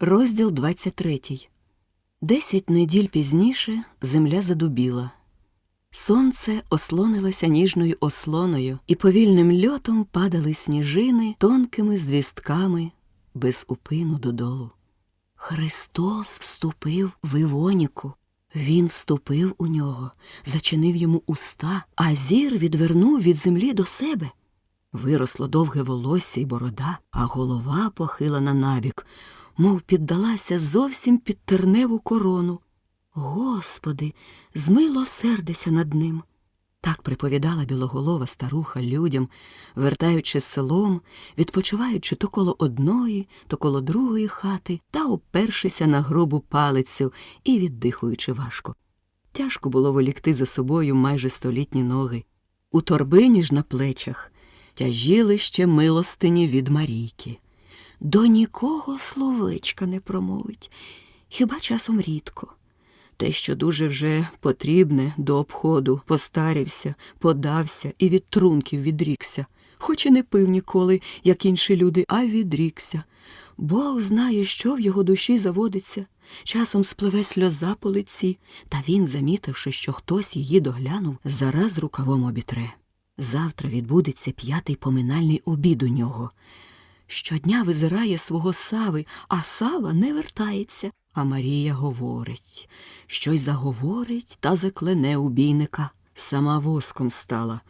Розділ 23. Десять неділь пізніше земля задубіла. Сонце ослонилося ніжною ослоною, і повільним льотом падали сніжини тонкими звістками без упину додолу. Христос вступив в Івоніку. Він вступив у нього, зачинив йому уста, а зір відвернув від землі до себе. Виросло довге волосся й борода, а голова похилена набік, мов піддалася зовсім під терневу корону. Господи, змилосердися над ним. Так приповідала білоголова старуха людям, вертаючи селом, відпочиваючи то коло одної, то коло другої хати та опершися на грубу палицю і віддихуючи важко. Тяжко було волікти за собою майже столітні ноги. У торбині ж на плечах тяжіли ще милостині від Марійки. До нікого словечка не промовить, хіба часом рідко. Те, що дуже вже потрібне до обходу, постарівся, подався і від трунків відрікся, хоч і не пив ніколи, як інші люди, а відрікся. Бог знає, що в його душі заводиться. Часом спливе сльоза по лиці, та він, замітивши, що хтось її доглянув, зараз рукавом обітре. Завтра відбудеться п'ятий поминальний обід у нього. Щодня визирає свого Сави, а Сава не вертається. А Марія говорить, щось заговорить та заклене убійника. Сама воском стала.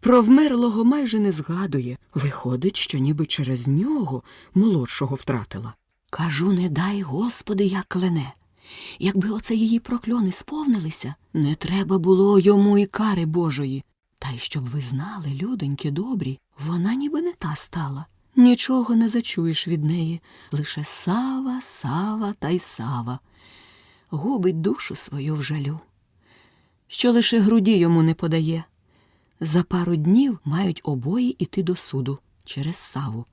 Про вмерлого майже не згадує. Виходить, що ніби через нього молодшого втратила. Кажу, не дай, Господи, як клене. Якби оце її прокльони сповнилися, не треба було йому і кари Божої. Та й щоб ви знали, людоньки добрі, вона ніби не та стала. Нічого не зачуєш від неї, лише сава, сава та й сава. Губить душу свою в жалю. Що лише груді йому не подає. За пару днів мають обоє іти до суду через саву.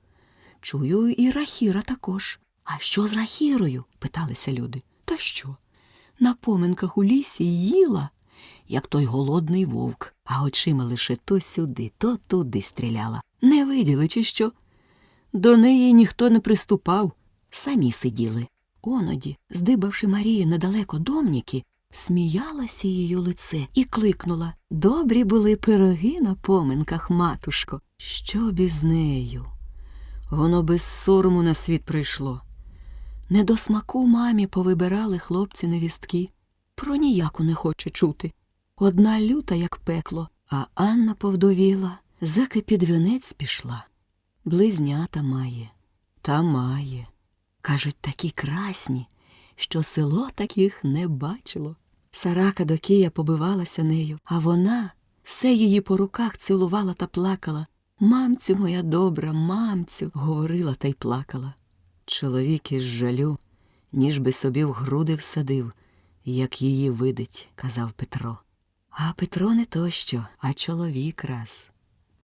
Чую, і Рахіра також. А що з Рахірою? питалися люди. Та що? На поминках у лісі їла, як той голодний вовк, а очима лише то сюди, то туди стріляла. Не виділи, чи що? До неї ніхто не приступав. Самі сиділи. Оноді, здибавши Марію недалеко домніки, сміялася її лице і кликнула Добрі були пироги на поминках, матушко. Що б із нею? Воно без сорому на світ прийшло. Не до смаку мамі повибирали хлопці невістки. Про ніяку не хоче чути. Одна люта, як пекло, а Анна повдовіла, заки під вінець пішла. Близнята має, та має. Кажуть, такі красні, що село таких не бачило. Сарака до Кия побивалася нею, а вона все її по руках цілувала та плакала. Мамцю моя добра, мамцю, говорила та й плакала. Чоловік із жалю, ніж би собі в груди всадив, як її видить, казав Петро. А Петро не то що, а чоловік раз.